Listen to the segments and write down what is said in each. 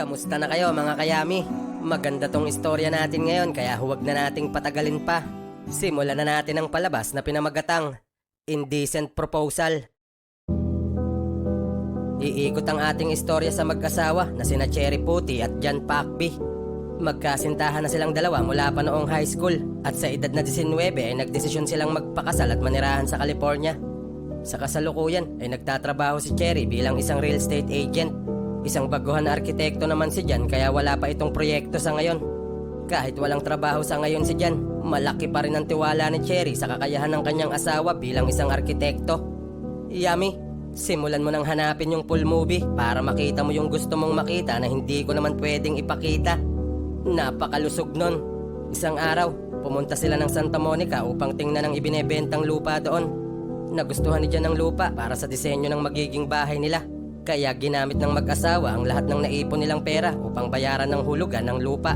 Kamusta na kayo mga kayami? Maganda tong istorya natin ngayon kaya huwag na nating patagalin pa. Simulan na natin ang palabas na pinamagatang Indecent Proposal. Iikot ang ating istorya sa mag-asawa na sina Cherry Puti at Jan Pakbi. Magkasintahan na silang dalawa mula pa noong high school at sa edad na 19 ay nagdesisyon silang magpakasal at manirahan sa California. Sa kasalukuyan ay nagtatrabaho si Cherry bilang isang real estate agent. Isang baguhan na arkitekto naman si Jan kaya wala pa itong proyekto sa ngayon. Kahit walang trabaho sa ngayon si Jan, malaki pa rin ang tiwala ni Cherry sa kakayahan ng kanyang asawa bilang isang arkitekto. Yami, simulan mo nang hanapin yung full movie para makita mo yung gusto mong makita na hindi ko naman pwedeng ipakita. Napakalusog nun. Isang araw, pumunta sila ng Santa Monica upang tingnan ang ibinebentang lupa doon. Nagustuhan ni Jan ang lupa para sa disenyo ng magiging bahay nila. Kaya ginamit ng mag-asawa ang lahat ng naipon nilang pera upang bayaran ng hulugan ng lupa.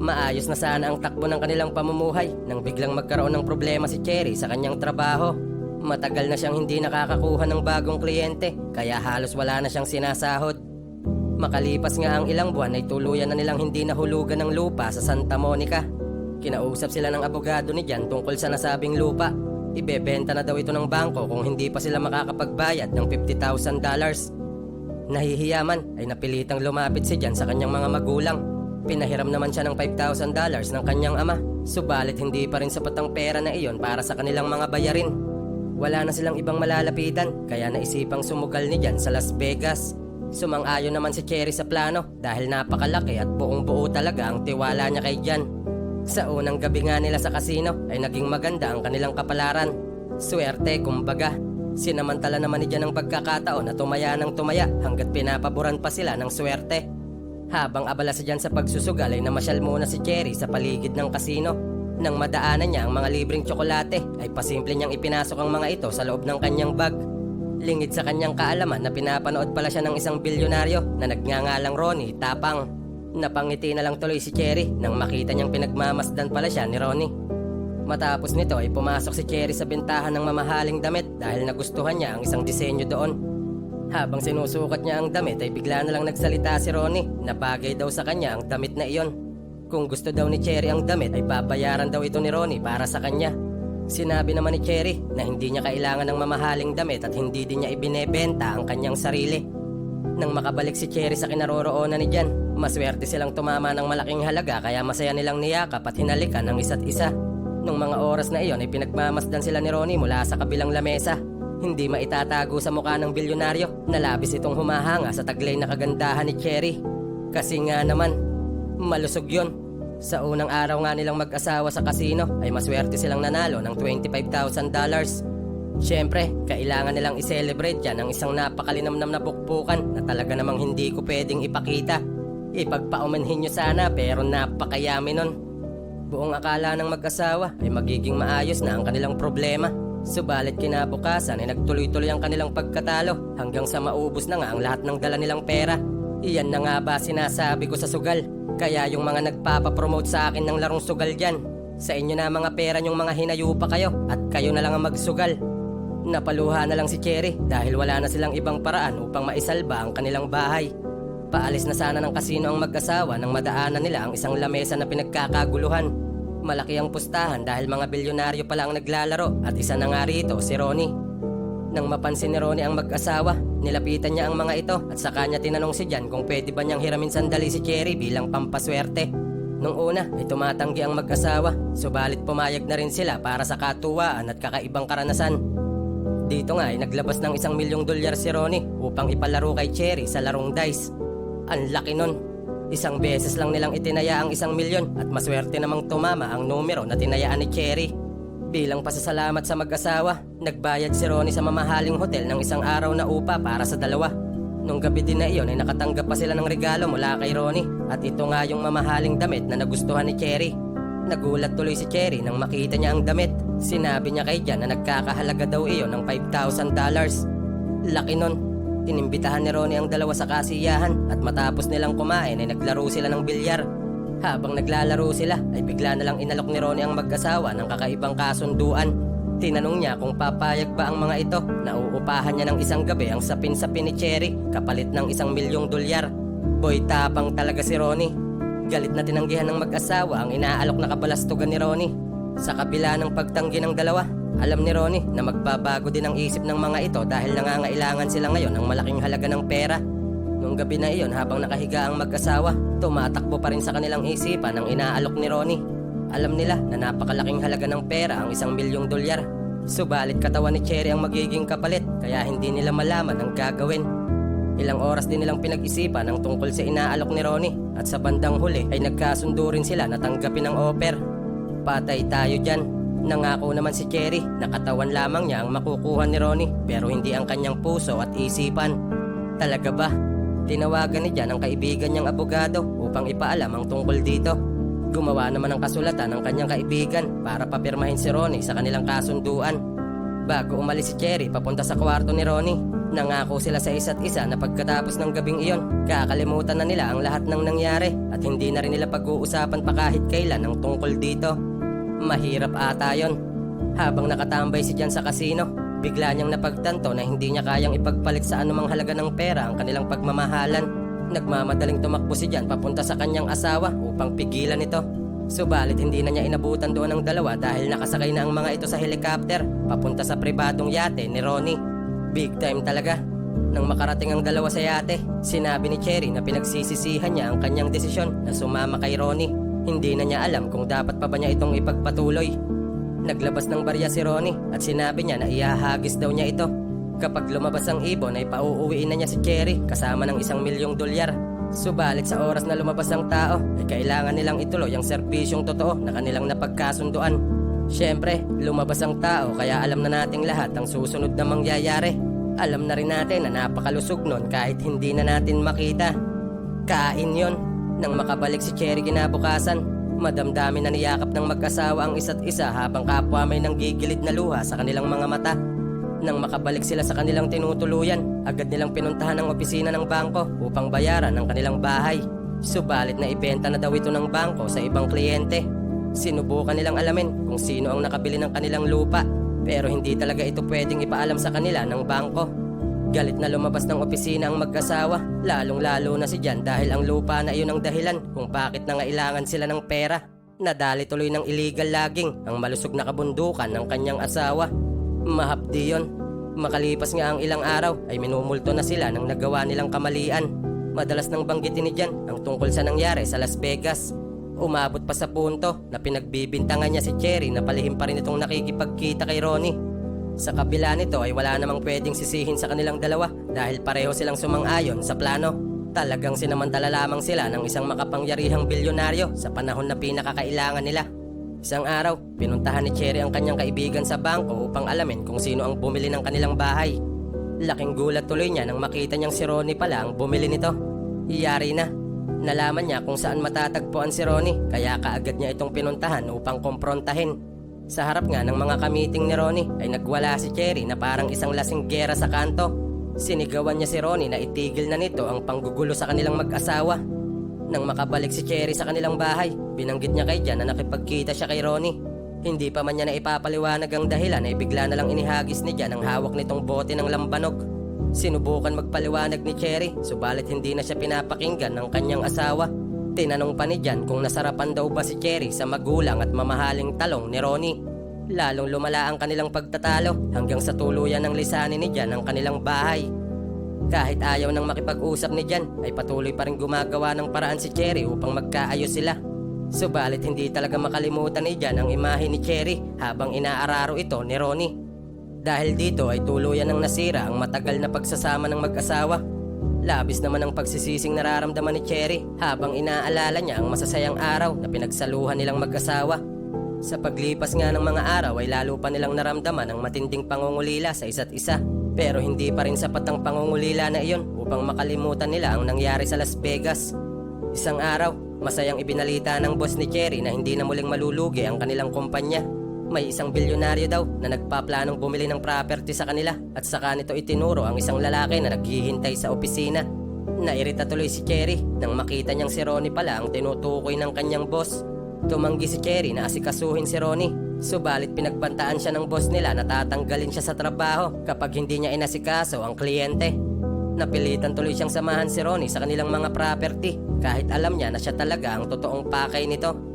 Maayos na sana ang takbo ng kanilang pamumuhay nang biglang magkaroon ng problema si Cherry sa kanyang trabaho. Matagal na siyang hindi nakakakuha ng bagong kliyente kaya halos wala na siyang sinasahod. Makalipas nga ang ilang buwan ay tuluyan na nilang hindi nahulugan ng lupa sa Santa Monica. Kinausap sila ng abogado ni Jan tungkol sa nasabing lupa. Ibebenta na daw ito ng bangko kung hindi pa sila makakapagbayad ng $50,000. Nahihiyaman ay napilitang lumapit si Jan sa kanyang mga magulang. Pinahiram naman siya ng $5,000 ng kanyang ama. Subalit hindi pa rin sapat ang pera na iyon para sa kanilang mga bayarin. Wala na silang ibang malalapitan kaya naisipang sumugal ni Jan sa Las Vegas. Sumang-ayon naman si Cherry sa plano dahil napakalaki at buong buo talaga ang tiwala niya kay Jan. Sa unang gabi nga nila sa kasino ay naging maganda ang kanilang kapalaran. Swerte kumbaga. Sinamantala naman ni Jan ang pagkakataon na tumaya ng tumaya hanggat pinapaboran pa sila ng swerte. Habang abala si Jan sa pagsusugal ay namasyal muna si Cherry sa paligid ng kasino. Nang madaanan niya ang mga libreng tsokolate ay pasimple niyang ipinasok ang mga ito sa loob ng kanyang bag. Lingid sa kanyang kaalaman na pinapanood pala siya ng isang bilyonaryo na nagngangalang Ronnie Tapang. Napangiti na lang tuloy si Cherry nang makita niyang pinagmamasdan pala siya ni Ronnie. Matapos nito ay pumasok si Cherry sa bentahan ng mamahaling damit dahil nagustuhan niya ang isang disenyo doon. Habang sinusukat niya ang damit ay bigla na lang nagsalita si Ronnie na bagay daw sa kanya ang damit na iyon. Kung gusto daw ni Cherry ang damit ay babayaran daw ito ni Ronnie para sa kanya. Sinabi naman ni Cherry na hindi niya kailangan ng mamahaling damit at hindi din niya ibinebenta ang kanyang sarili. Nang makabalik si Cherry sa kinaroroonan ni Jan, maswerte silang tumama ng malaking halaga kaya masaya nilang niyakap at hinalikan ang isa't isa. Nung mga oras na iyon ay pinagmamasdan sila ni Ronnie mula sa kabilang lamesa. Hindi maitatago sa mukha ng bilyonaryo na labis itong humahanga sa taglay na kagandahan ni Cherry. Kasi nga naman, malusog yon. Sa unang araw nga nilang mag-asawa sa kasino ay maswerte silang nanalo ng $25,000. Siyempre, kailangan nilang i-celebrate yan ang isang napakalinamnam na bukpukan na talaga namang hindi ko pwedeng ipakita. Ipagpaumanhin nyo sana pero napakayami nun. Buong akala ng mag-asawa ay magiging maayos na ang kanilang problema. Subalit kinabukasan ay nagtuloy-tuloy ang kanilang pagkatalo hanggang sa maubos na nga ang lahat ng dala nilang pera. Iyan na nga ba sinasabi ko sa sugal? Kaya yung mga nagpapapromote sa akin ng larong sugal dyan, sa inyo na mga pera yung mga hinayupa kayo at kayo na lang ang magsugal. Napaluha na lang si Cherry dahil wala na silang ibang paraan upang maisalba ang kanilang bahay. Paalis na sana ng kasino ang mag-asawa nang madaanan nila ang isang lamesa na pinagkakaguluhan. Malaki ang pustahan dahil mga bilyonaryo pala ang naglalaro at isa na nga rito si Ronnie. Nang mapansin ni Ronnie ang mag-asawa, nilapitan niya ang mga ito at sa kanya tinanong si Jan kung pwede ba niyang hiramin sandali si Cherry bilang pampaswerte. Nung una ay tumatanggi ang mag-asawa, subalit pumayag na rin sila para sa katuwaan at kakaibang karanasan. Dito nga ay naglabas ng isang milyong dolyar si Ronnie upang ipalaro kay Cherry sa larong dice. Ang laki nun. Isang beses lang nilang itinaya ang isang milyon at maswerte namang tumama ang numero na tinayaan ni Cherry. Bilang pasasalamat sa mag-asawa, nagbayad si Ronnie sa mamahaling hotel ng isang araw na upa para sa dalawa. Nung gabi din na iyon ay nakatanggap pa sila ng regalo mula kay Ronnie at ito nga yung mamahaling damit na nagustuhan ni Cherry. Nagulat tuloy si Cherry nang makita niya ang damit. Sinabi niya kay Jan na nagkakahalaga daw iyon ng $5,000. Laki nun. Inimbitahan ni Ronnie ang dalawa sa kasiyahan at matapos nilang kumain ay naglaro sila ng bilyar. Habang naglalaro sila ay bigla na lang inalok ni Ronnie ang mag-asawa ng kakaibang kasunduan. Tinanong niya kung papayag ba ang mga ito na uupahan niya ng isang gabi ang sapin-sapin ni kapalit ng isang milyong dolyar. Boy tapang talaga si Ronnie. Galit na tinanggihan ng mag-asawa ang inaalok na kabalastugan ni Ronnie. Sa kabila ng pagtanggi ng dalawa, alam ni Ronnie na magbabago din ang isip ng mga ito dahil nangangailangan sila ngayon ng malaking halaga ng pera. Nung gabi na iyon habang nakahiga ang mag-asawa, tumatakbo pa rin sa kanilang isipan ang inaalok ni Ronnie. Alam nila na napakalaking halaga ng pera ang isang milyong dolyar. Subalit katawan ni Cherry ang magiging kapalit kaya hindi nila malaman ang gagawin. Ilang oras din nilang pinag-isipan ang tungkol sa inaalok ni Ronnie at sa bandang huli ay nagkasundo rin sila na tanggapin ang offer. Patay tayo dyan. Nangako naman si Cherry na katawan lamang niya ang makukuha ni Ronnie pero hindi ang kanyang puso at isipan. Talaga ba? Tinawagan ni Jan ang kaibigan niyang abogado upang ipaalam ang tungkol dito. Gumawa naman ng kasulatan ng kanyang kaibigan para papirmahin si Ronnie sa kanilang kasunduan. Bago umalis si Cherry papunta sa kwarto ni Ronnie, nangako sila sa isa't isa na pagkatapos ng gabing iyon, kakalimutan na nila ang lahat ng nangyari at hindi na rin nila pag-uusapan pa kahit kailan ang tungkol dito. Mahirap ata yon. Habang nakatambay si Jan sa kasino, bigla niyang napagtanto na hindi niya kayang ipagpalit sa anumang halaga ng pera ang kanilang pagmamahalan. Nagmamadaling tumakbo si Jan papunta sa kanyang asawa upang pigilan ito. Subalit hindi na niya inabutan doon ang dalawa dahil nakasakay na ang mga ito sa helicopter papunta sa pribadong yate ni Ronnie. Big time talaga. Nang makarating ang dalawa sa yate, sinabi ni Cherry na pinagsisisihan niya ang kanyang desisyon na sumama kay Ronnie. Hindi na niya alam kung dapat pa ba niya itong ipagpatuloy. Naglabas ng barya si Ronnie at sinabi niya na ihahagis daw niya ito. Kapag lumabas ang ibon ay pauuwiin na niya si Cherry kasama ng isang milyong dolyar. Subalit sa oras na lumabas ang tao ay kailangan nilang ituloy ang serbisyong totoo na kanilang napagkasunduan. Siyempre, lumabas ang tao kaya alam na nating lahat ang susunod na mangyayari. Alam na rin natin na napakalusog nun kahit hindi na natin makita. Kain yon. Nang makabalik si Cherry kinabukasan, madamdamin na niyakap ng mag-asawa ang isa't isa habang kapwa may nanggigilid na luha sa kanilang mga mata. Nang makabalik sila sa kanilang tinutuluyan, agad nilang pinuntahan ang opisina ng bangko upang bayaran ang kanilang bahay. Subalit na ibenta na daw ito ng bangko sa ibang kliyente. Sinubukan nilang alamin kung sino ang nakabili ng kanilang lupa pero hindi talaga ito pwedeng ipaalam sa kanila ng bangko. Galit na lumabas ng opisina ang mag-asawa, lalong-lalo na si Jan dahil ang lupa na iyon ang dahilan kung bakit nangailangan sila ng pera. Nadali tuloy ng illegal logging ang malusog na kabundukan ng kanyang asawa. Mahapdi yon. Makalipas nga ang ilang araw ay minumulto na sila ng nagawa nilang kamalian. Madalas nang banggitin ni Jan ang tungkol sa nangyari sa Las Vegas. Umabot pa sa punto na pinagbibintangan niya si Cherry na palihim pa rin itong nakikipagkita kay Ronnie. Sa kabila nito ay wala namang pwedeng sisihin sa kanilang dalawa dahil pareho silang sumang-ayon sa plano. Talagang sinamantala lamang sila ng isang makapangyarihang bilyonaryo sa panahon na pinakakailangan nila. Isang araw, pinuntahan ni Cherry ang kanyang kaibigan sa bangko upang alamin kung sino ang bumili ng kanilang bahay. Laking gulat tuloy niya nang makita niyang si Ronnie pala ang bumili nito. Iyari na. Nalaman niya kung saan matatagpuan si Ronnie kaya kaagad niya itong pinuntahan upang komprontahin. Sa harap nga ng mga kamiting ni Ronnie ay nagwala si Cherry na parang isang lasinggera sa kanto. Sinigawan niya si Ronnie na itigil na nito ang panggugulo sa kanilang mag-asawa. Nang makabalik si Cherry sa kanilang bahay, binanggit niya kay Jan na nakipagkita siya kay Ronnie. Hindi pa man niya na ipapaliwanag ang dahilan ay bigla na lang inihagis ni Jan ang hawak nitong bote ng lambanog. Sinubukan magpaliwanag ni Cherry, subalit hindi na siya pinapakinggan ng kanyang asawa. Tinanong pa ni Jan kung nasarapan daw ba si Cherry sa magulang at mamahaling talong ni Ronnie. Lalong lumala ang kanilang pagtatalo hanggang sa tuluyan ng lisanin ni Jan ang kanilang bahay. Kahit ayaw nang makipag-usap ni Jan, ay patuloy pa rin gumagawa ng paraan si Cherry upang magkaayos sila. Subalit hindi talaga makalimutan ni Jan ang imahe ni Cherry habang inaararo ito ni Ronnie. Dahil dito ay tuluyan ng nasira ang matagal na pagsasama ng mag-asawa. Labis naman ang pagsisising nararamdaman ni Cherry habang inaalala niya ang masasayang araw na pinagsaluhan nilang mag-asawa. Sa paglipas nga ng mga araw ay lalo pa nilang naramdaman ang matinding pangungulila sa isa't isa. Pero hindi pa rin sapat ang pangungulila na iyon upang makalimutan nila ang nangyari sa Las Vegas. Isang araw, masayang ibinalita ng boss ni Cherry na hindi na muling malulugi ang kanilang kumpanya. May isang bilyonaryo daw na nagpaplanong bumili ng property sa kanila at saka nito itinuro ang isang lalaki na naghihintay sa opisina. Nairita tuloy si Cherry nang makita niyang si Ronnie pala ang tinutukoy ng kanyang boss. Tumanggi si Cherry na asikasuhin si Ronnie. Subalit pinagbantaan siya ng boss nila na tatanggalin siya sa trabaho kapag hindi niya inasikaso ang kliyente. Napilitan tuloy siyang samahan si Ronnie sa kanilang mga property kahit alam niya na siya talaga ang totoong pakay nito.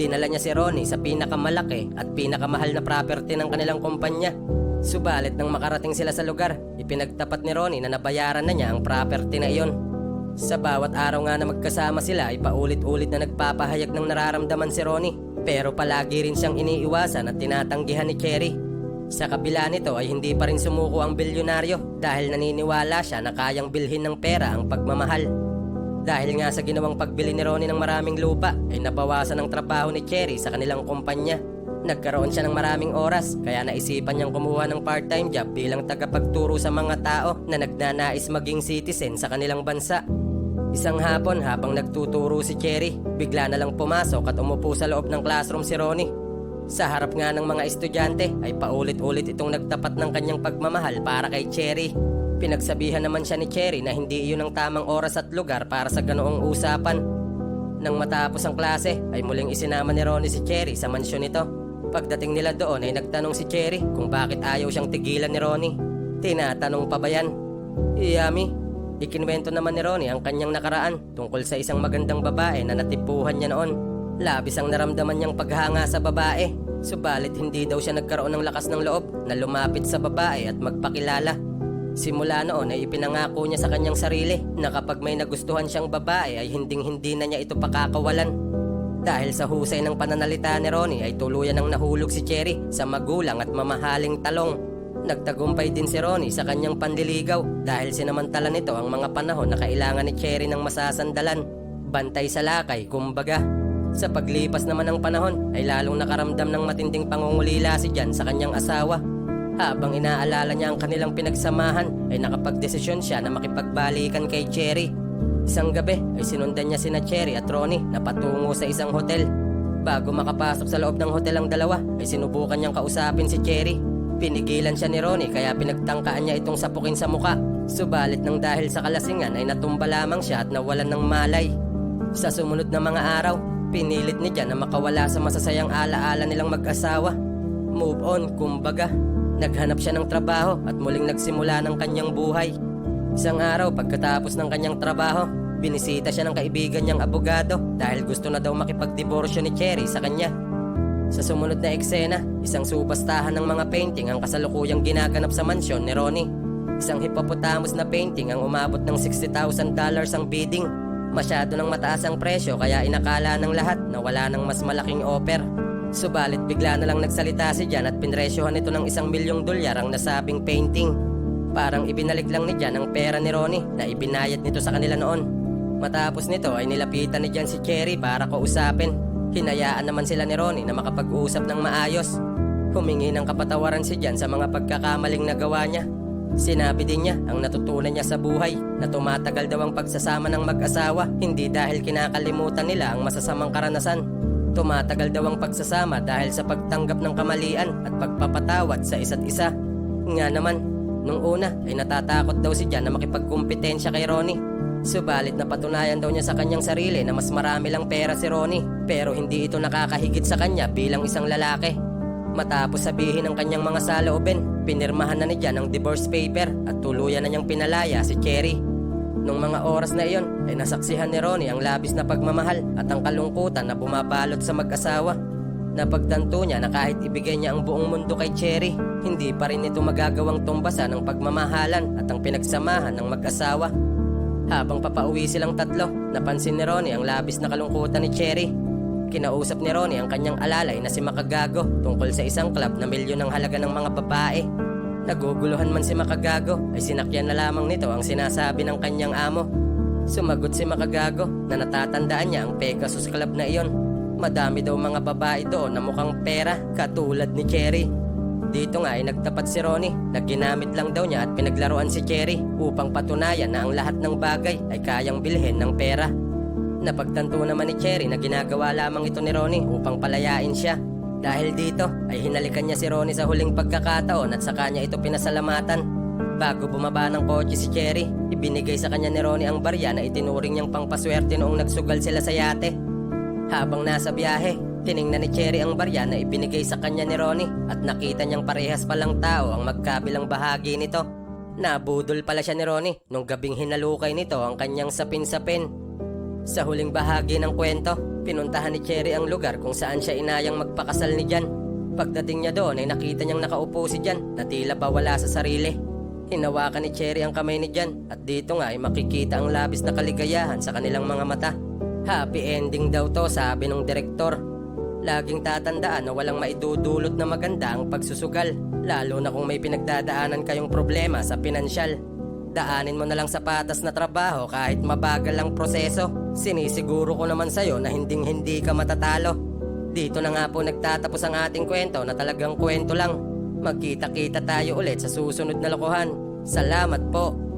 Dinala niya si Ronnie sa pinakamalaki at pinakamahal na property ng kanilang kumpanya. Subalit nang makarating sila sa lugar, ipinagtapat ni Ronnie na nabayaran na niya ang property na iyon. Sa bawat araw nga na magkasama sila ay paulit-ulit na nagpapahayag ng nararamdaman si Ronnie. Pero palagi rin siyang iniiwasan at tinatanggihan ni Cherry. Sa kabila nito ay hindi pa rin sumuko ang bilyonaryo dahil naniniwala siya na kayang bilhin ng pera ang pagmamahal. Dahil nga sa ginawang pagbili ni Ronnie ng maraming lupa ay nabawasan ang trabaho ni Cherry sa kanilang kumpanya. Nagkaroon siya ng maraming oras kaya naisipan niyang kumuha ng part-time job bilang tagapagturo sa mga tao na nagnanais maging citizen sa kanilang bansa. Isang hapon habang nagtuturo si Cherry, bigla na lang pumasok at umupo sa loob ng classroom si Ronnie. Sa harap nga ng mga estudyante ay paulit-ulit itong nagtapat ng kanyang pagmamahal para kay Cherry. Pinagsabihan naman siya ni Cherry na hindi iyon ang tamang oras at lugar para sa ganoong usapan. Nang matapos ang klase ay muling isinama ni Ronnie si Cherry sa mansyon nito. Pagdating nila doon ay nagtanong si Cherry kung bakit ayaw siyang tigilan ni Ronnie. Tinatanong pa ba yan? Yami, ikinwento naman ni Ronnie ang kanyang nakaraan tungkol sa isang magandang babae na natipuhan niya noon. Labis ang naramdaman niyang paghanga sa babae. Subalit hindi daw siya nagkaroon ng lakas ng loob na lumapit sa babae at magpakilala. Simula noon ay ipinangako niya sa kanyang sarili na kapag may nagustuhan siyang babae ay hinding hindi na niya ito pakakawalan. Dahil sa husay ng pananalita ni Ronnie ay tuluyan ng nahulog si Cherry sa magulang at mamahaling talong. Nagtagumpay din si Ronnie sa kanyang pandiligaw dahil sinamantala nito ang mga panahon na kailangan ni Cherry ng masasandalan. Bantay sa lakay, kumbaga. Sa paglipas naman ng panahon ay lalong nakaramdam ng matinding pangungulila si Jan sa kanyang asawa. Habang inaalala niya ang kanilang pinagsamahan ay nakapagdesisyon siya na makipagbalikan kay Cherry. Isang gabi ay sinundan niya sina Cherry at Ronnie na patungo sa isang hotel. Bago makapasok sa loob ng hotel ang dalawa ay sinubukan niyang kausapin si Cherry. Pinigilan siya ni Ronnie kaya pinagtangkaan niya itong sapukin sa muka. Subalit nang dahil sa kalasingan ay natumba lamang siya at nawalan ng malay. Sa sumunod na mga araw, pinilit ni Jan na makawala sa masasayang alaala nilang mag-asawa. Move on, kumbaga. Naghanap siya ng trabaho at muling nagsimula ng kanyang buhay. Isang araw pagkatapos ng kanyang trabaho, binisita siya ng kaibigan niyang abogado dahil gusto na daw makipagdiborsyo ni Cherry sa kanya. Sa sumunod na eksena, isang subastahan ng mga painting ang kasalukuyang ginaganap sa mansyon ni Ronnie. Isang hippopotamus na painting ang umabot ng $60,000 ang bidding. Masyado ng mataas ang presyo kaya inakala ng lahat na wala ng mas malaking offer. Subalit bigla na lang nagsalita si Jan at pinresyohan ito ng isang milyong dolyar ang nasabing painting. Parang ibinalik lang ni Jan ang pera ni Ronnie na ibinayad nito sa kanila noon. Matapos nito ay nilapitan ni Jan si Cherry para kausapin. Hinayaan naman sila ni Ronnie na makapag-usap ng maayos. Humingi ng kapatawaran si Jan sa mga pagkakamaling nagawa niya. Sinabi din niya ang natutunan niya sa buhay na tumatagal daw ang pagsasama ng mag-asawa hindi dahil kinakalimutan nila ang masasamang karanasan. Tumatagal daw ang pagsasama dahil sa pagtanggap ng kamalian at pagpapatawad sa isa't isa. Nga naman, nung una ay natatakot daw si Jan na makipagkumpetensya kay Ronnie. Subalit napatunayan daw niya sa kanyang sarili na mas marami lang pera si Ronnie pero hindi ito nakakahigit sa kanya bilang isang lalaki. Matapos sabihin ng kanyang mga saloobin, pinirmahan na ni Jan ang divorce paper at tuluyan na niyang pinalaya si Cherry. Nung mga oras na iyon ay nasaksihan ni Ronnie ang labis na pagmamahal at ang kalungkutan na bumabalot sa mag-asawa. Napagtanto niya na kahit ibigay niya ang buong mundo kay Cherry, hindi pa rin ito magagawang tumbasan ng pagmamahalan at ang pinagsamahan ng mag-asawa. Habang papauwi silang tatlo, napansin ni Ronnie ang labis na kalungkutan ni Cherry. Kinausap ni Ronnie ang kanyang alalay na si Makagago tungkol sa isang club na milyon ang halaga ng mga babae. Naguguluhan man si Makagago ay sinakyan na lamang nito ang sinasabi ng kanyang amo. Sumagot si Makagago na natatandaan niya ang Pegasus Club na iyon. Madami daw mga babae doon na mukhang pera katulad ni Cherry. Dito nga ay nagtapat si Ronnie na ginamit lang daw niya at pinaglaruan si Cherry upang patunayan na ang lahat ng bagay ay kayang bilhin ng pera. Napagtanto naman ni Cherry na ginagawa lamang ito ni Ronnie upang palayain siya. Dahil dito ay hinalikan niya si Ronnie sa huling pagkakataon at sa kanya ito pinasalamatan. Bago bumaba ng kotse si Cherry, ibinigay sa kanya ni Ronnie ang barya na itinuring niyang pangpaswerte noong nagsugal sila sa yate. Habang nasa biyahe, tiningnan ni Cherry ang barya na ibinigay sa kanya ni Ronnie at nakita niyang parehas palang tao ang magkabilang bahagi nito. Nabudol pala siya ni Ronnie nung gabing hinalukay nito ang kanyang sapin-sapin. Sa huling bahagi ng kwento, pinuntahan ni Cherry ang lugar kung saan siya inayang magpakasal ni Jan. Pagdating niya doon ay nakita niyang nakaupo si Jan na tila ba wala sa sarili. Hinawakan ni Cherry ang kamay ni Jan at dito nga ay makikita ang labis na kaligayahan sa kanilang mga mata. Happy ending daw to sabi ng direktor. Laging tatandaan na walang maidudulot na maganda ang pagsusugal, lalo na kung may pinagdadaanan kayong problema sa pinansyal. Daanin mo na lang sa patas na trabaho kahit mabagal ang proseso. Sinisiguro ko naman sa'yo na hinding hindi ka matatalo. Dito na nga po nagtatapos ang ating kwento na talagang kwento lang. Magkita-kita tayo ulit sa susunod na lokohan. Salamat po!